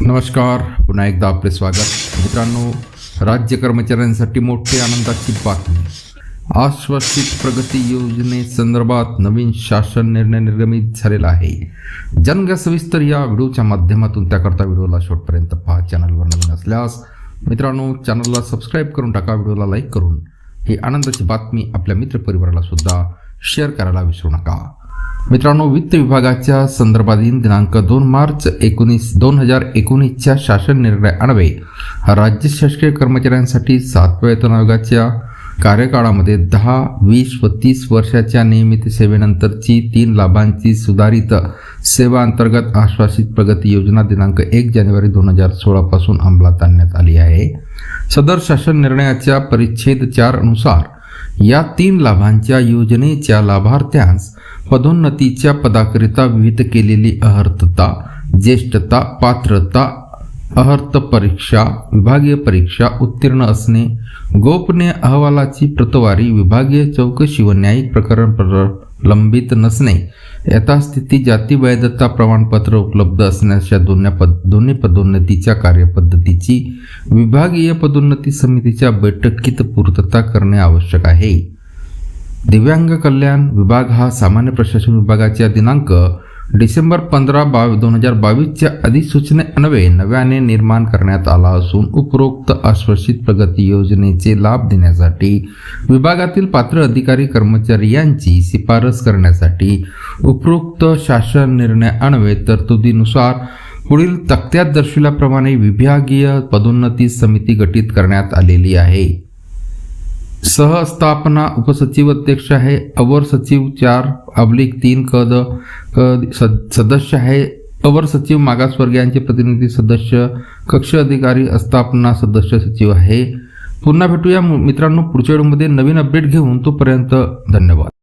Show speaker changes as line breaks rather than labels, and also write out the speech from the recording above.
नमस्कार. पुन्हा एकदा आपले स्वागत. मित्रांनो राज्य कर्मचाऱ्यांसाठी मोठी आनंदाची बातमी. आश्वासित प्रगती योजनेसंदर्भात नवीन शासन निर्णय निर्गमित झालेला आहे. जनग सविस्तर या व्हिडिओच्या माध्यमातून त्याकरता व्हिडिओला शेवटपर्यंत पहा. चॅनलवर नवीन असल्यास मित्रांनो चॅनलला सबस्क्राईब करून टाका व्हिडिओला लाईक करून. ही आनंदाची बातमी आपल्या मित्रपरिवाराला सुद्धा शेअर करायला विसरू नका. मित्रांनो वित्त विभागाच्या संदर्भातील दिनांक दोन मार्च एकोणीस दोन हजार एकोणीसच्या शासन निर्णय अन्वये राज्य शासकीय कर्मचाऱ्यांसाठी सातव्या वेतन आयोगाच्या कार्यकाळामध्ये दहा वीस व तीस वर्षाच्या नियमित सेवेनंतरची तीन लाभांची सुधारित सेवा अंतर्गत आश्वासित प्रगती योजना दिनांक एक जानेवारी दोन हजार सोळापासून अंमलात आणण्यात आली आहे. सदर शासन निर्णयाच्या परिच्छेद चार अनुसार या तीन लाभांच्या योजनेच्या लाभार्थ्यांस पदोन्नतीच्या पदाकरिता विविध केलेली अहर्तता ज्येष्ठता पात्रता अहर्त परीक्षा विभागीय परीक्षा उत्तीर्ण असणे गोपनीय अहवालाची प्रतवारी विभागीय चौकशी व न्यायिक प्रकरण लंबित नसणे. यथास्थिती जाती वैधता प्रमाणपत्र उपलब्ध असण्याच्या दोन्ही पद दोन्ही पदोन्नतीच्या कार्यपद्धतीची विभागीय पदोन्नती समितीच्या बैठकीत पूर्तता करणे आवश्यक आहे. दिव्यांग कल्याण विभाग हा सामान्य प्रशासन विभागाच्या दिनांक डिसेंबर पंधरा बाव दोन हजार बावीसच्या अधिसूचनेअन्वये नव्याने निर्माण करण्यात आला असून उपरोक्त आश्वासित प्रगती योजनेचे लाभ देण्यासाठी विभागातील पात्र अधिकारी कर्मचारी यांची शिफारस करण्यासाठी उपरोक्त शासन निर्णय अन्वये तरतुदीनुसार पुढील तक्त्यात दर्शविल्याप्रमाणे विभागीय पदोन्नती समिती गठीत करण्यात आलेली आहे. सहस्थापना उपसचिव अध्यक्ष आहे अवर सचिव चार अब्लिक तीन कद कद सद- सदस्य आहे अवर सचिव मागासवर्गीयांचे प्रतिनिधी सदस्य कक्ष अधिकारी अस्थापना सदस्य सचिव आहे. पुन्हा भेटूया मित्रांनो पुढच्या व्हिडिओमध्ये. नवीन अपडेट घेऊन तोपर्यंत धन्यवाद.